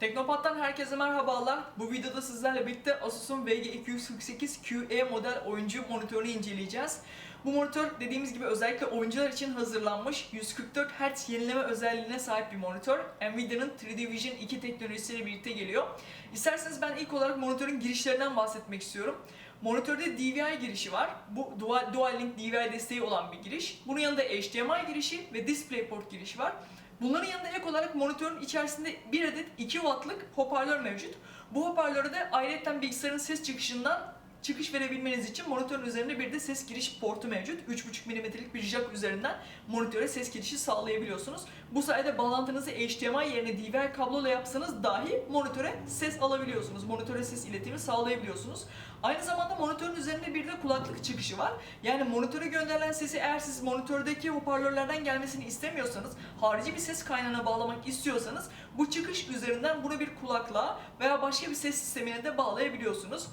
Teknopat'tan herkese merhabalar. Bu videoda sizlerle birlikte Asus'un VG248QE model oyuncu monitörünü inceleyeceğiz. Bu monitör dediğimiz gibi özellikle oyuncular için hazırlanmış 144 Hz yenileme özelliğine sahip bir monitör. Nvidia'nın 3D Vision 2 teknolojisiyle birlikte geliyor. İsterseniz ben ilk olarak monitörün girişlerinden bahsetmek istiyorum. Monitörde DVI girişi var. Bu Dual, Dual Link DVI desteği olan bir giriş. Bunun yanında HDMI girişi ve DisplayPort girişi var. Bunların yanında ek olarak monitörün içerisinde bir adet 2 wattlık hoparlör mevcut. Bu hoparlöre de ayrıca bilgisayarın ses çıkışından çıkış verebilmeniz için monitörün üzerinde bir de ses giriş portu mevcut. 3.5 mm'lik bir jack üzerinden monitöre ses girişi sağlayabiliyorsunuz. Bu sayede bağlantınızı HDMI yerine DVI kabloyla yapsanız dahi monitöre ses alabiliyorsunuz. Monitöre ses iletimi sağlayabiliyorsunuz. Aynı zamanda monitörün üzerinde bir de kulaklık çıkışı var. Yani monitöre gönderilen sesi eğer siz monitördeki hoparlörlerden gelmesini istemiyorsanız, harici bir ses kaynağına bağlamak istiyorsanız bu çıkış üzerinden bunu bir kulaklığa veya başka bir ses sistemine de bağlayabiliyorsunuz.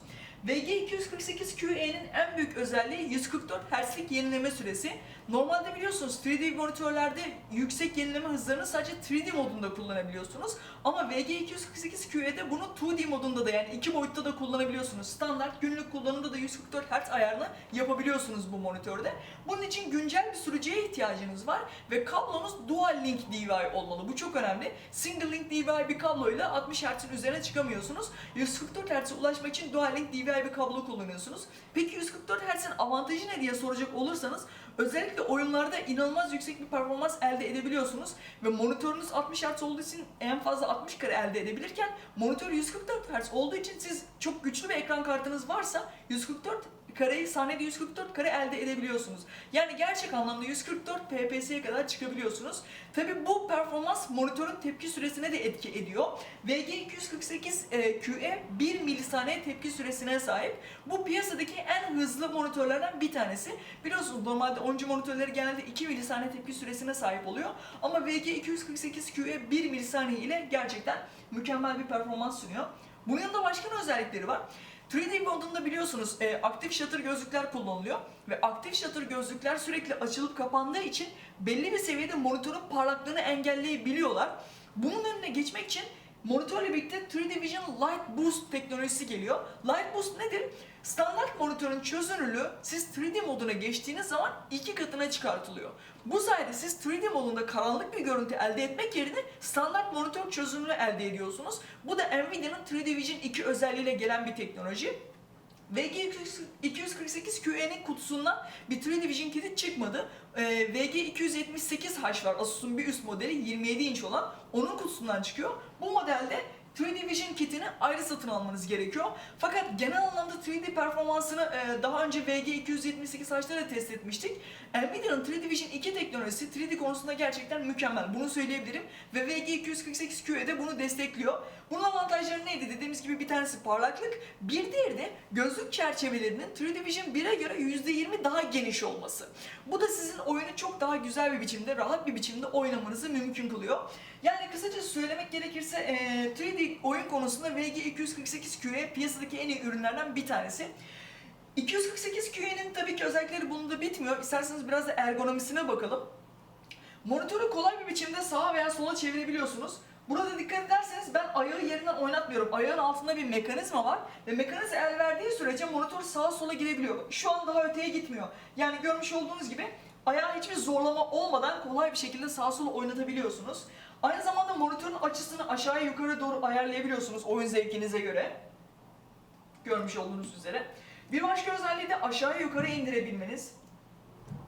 VG248QE'nin en büyük özelliği 144 Hz'lik yenileme süresi. Normalde biliyorsunuz 3D monitörlerde yüksek yenileme hızlarını sadece 3D modunda kullanabiliyorsunuz. Ama VG248QE'de bunu 2D modunda da yani iki boyutta da kullanabiliyorsunuz. Standart günlük kullanımda da 144 Hz ayarını yapabiliyorsunuz bu monitörde. Bunun için güncel bir sürücüye ihtiyacınız var ve kablonuz Dual Link DVI olmalı. Bu çok önemli. Single Link DVI bir kabloyla 60 Hz'in üzerine çıkamıyorsunuz. 144 Hz'e ulaşmak için Dual Link DVI bir kablo kullanıyorsunuz. Peki 144 Hz'in avantajı ne diye soracak olursanız özellikle oyunlarda inanılmaz yüksek bir performans elde edebiliyorsunuz. Ve monitörünüz 60 Hz olduğu için en fazla 60 kare elde edebilirken monitör 144 Hz olduğu için siz çok güçlü bir ekran kartınız varsa 144 kareyi sahnede 144 kare elde edebiliyorsunuz. Yani gerçek anlamda 144 PPS'ye kadar çıkabiliyorsunuz. Tabi bu performans monitörün tepki süresine de etki ediyor. VG248 e, QE 1 milisaniye tepki süresine sahip. Bu piyasadaki en hızlı monitörlerden bir tanesi. Biliyorsunuz normalde oyuncu monitörleri genelde 2 milisaniye tepki süresine sahip oluyor. Ama VG248 QE 1 milisaniye ile gerçekten mükemmel bir performans sunuyor. Bunun yanında başka özellikleri var? 3D modunda biliyorsunuz e, aktif shutter gözlükler kullanılıyor ve aktif shutter gözlükler sürekli açılıp kapandığı için belli bir seviyede monitörün parlaklığını engelleyebiliyorlar. Bunun önüne geçmek için monitörle birlikte 3D Vision Light Boost teknolojisi geliyor. Light Boost nedir? Standart monitörün çözünürlüğü siz 3D moduna geçtiğiniz zaman iki katına çıkartılıyor. Bu sayede siz 3D modunda karanlık bir görüntü elde etmek yerine standart monitör çözünürlüğü elde ediyorsunuz. Bu da Nvidia'nın 3D Vision 2 özelliğiyle gelen bir teknoloji. VG248QE'nin kutusundan bir 3D Vision kiti çıkmadı. Ee, VG278H var Asus'un bir üst modeli 27 inç olan onun kutusundan çıkıyor. Bu modelde 3D Vision kitini ayrı satın almanız gerekiyor. Fakat genel anlamda 3D performansını e, daha önce VG278H'da da test etmiştik. Nvidia'nın 3D Vision 2 teknolojisi 3D konusunda gerçekten mükemmel. Bunu söyleyebilirim. Ve VG248QE de bunu destekliyor. Bunun avantajları neydi? Dediğimiz gibi bir tanesi parlaklık, bir diğeri de gözlük çerçevelerinin 3D Vision 1'e göre %20 daha geniş olması. Bu da sizin oyunu çok daha güzel bir biçimde, rahat bir biçimde oynamanızı mümkün kılıyor. Yani kısaca söylemek gerekirse e, 3D oyun konusunda VG248QE piyasadaki en iyi ürünlerden bir tanesi. 248QE'nin tabii ki özellikleri bununla bitmiyor. İsterseniz biraz da ergonomisine bakalım. Monitörü kolay bir biçimde sağa veya sola çevirebiliyorsunuz. Burada dikkat ederseniz ben ayağı yerinden oynatmıyorum. Ayağın altında bir mekanizma var ve mekanizma el verdiği sürece monitör sağa sola girebiliyor. Şu an daha öteye gitmiyor. Yani görmüş olduğunuz gibi ayağa hiçbir zorlama olmadan kolay bir şekilde sağa sola oynatabiliyorsunuz. Aynı zamanda monitörün açısını aşağıya yukarı doğru ayarlayabiliyorsunuz oyun zevkinize göre. Görmüş olduğunuz üzere. Bir başka özelliği de aşağıya yukarı indirebilmeniz.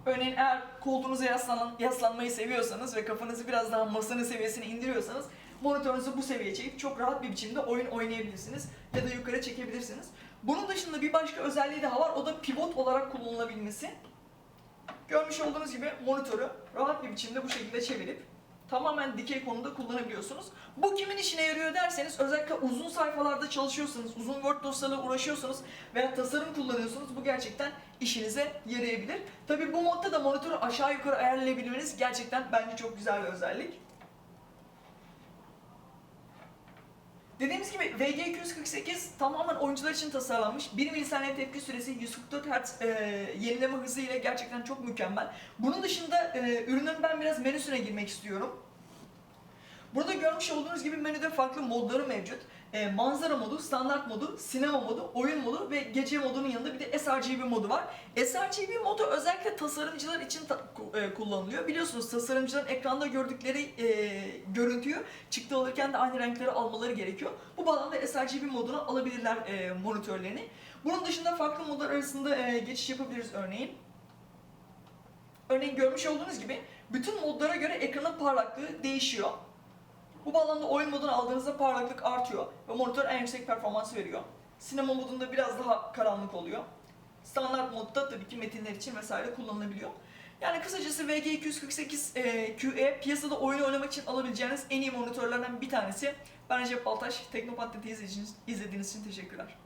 Örneğin eğer koltuğunuza yaslanan, yaslanmayı seviyorsanız ve kafanızı biraz daha masanın seviyesine indiriyorsanız monitörünüzü bu seviyeye çekip çok rahat bir biçimde oyun oynayabilirsiniz ya da yukarı çekebilirsiniz. Bunun dışında bir başka özelliği daha var o da pivot olarak kullanılabilmesi. Görmüş olduğunuz gibi monitörü rahat bir biçimde bu şekilde çevirip tamamen dikey konumda kullanabiliyorsunuz. Bu kimin işine yarıyor derseniz özellikle uzun sayfalarda çalışıyorsanız, uzun Word dosyalarıyla uğraşıyorsanız veya tasarım kullanıyorsunuz bu gerçekten işinize yarayabilir. Tabi bu modda da monitörü aşağı yukarı ayarlayabilmeniz gerçekten bence çok güzel bir özellik. Dediğimiz gibi VG248 tamamen oyuncular için tasarlanmış. 1 milisaniye tepki süresi 144 Hz e, yenileme hızı ile gerçekten çok mükemmel. Bunun dışında e, ürünün ben biraz menüsüne girmek istiyorum. Burada görmüş olduğunuz gibi menüde farklı modları mevcut. Ee, manzara modu, standart modu, sinema modu, oyun modu ve gece modunun yanında bir de sRGB modu var. sRGB modu özellikle tasarımcılar için ta- e, kullanılıyor. Biliyorsunuz tasarımcıların ekranda gördükleri e, görüntüyü çıktı alırken de aynı renkleri almaları gerekiyor. Bu bağlamda sRGB modunu alabilirler e, monitörlerini. Bunun dışında farklı modlar arasında e, geçiş yapabiliriz örneğin. Örneğin görmüş olduğunuz gibi bütün modlara göre ekranın parlaklığı değişiyor. Bu bağlamda oyun modunu aldığınızda parlaklık artıyor ve monitör en yüksek performansı veriyor. Sinema modunda biraz daha karanlık oluyor. Standart modda tabii ki metinler için vesaire kullanılabiliyor. Yani kısacası VG248 e, QE piyasada oyun oynamak için alabileceğiniz en iyi monitörlerden bir tanesi. Ben Recep Baltaş, Teknopat izlediğiniz için teşekkürler.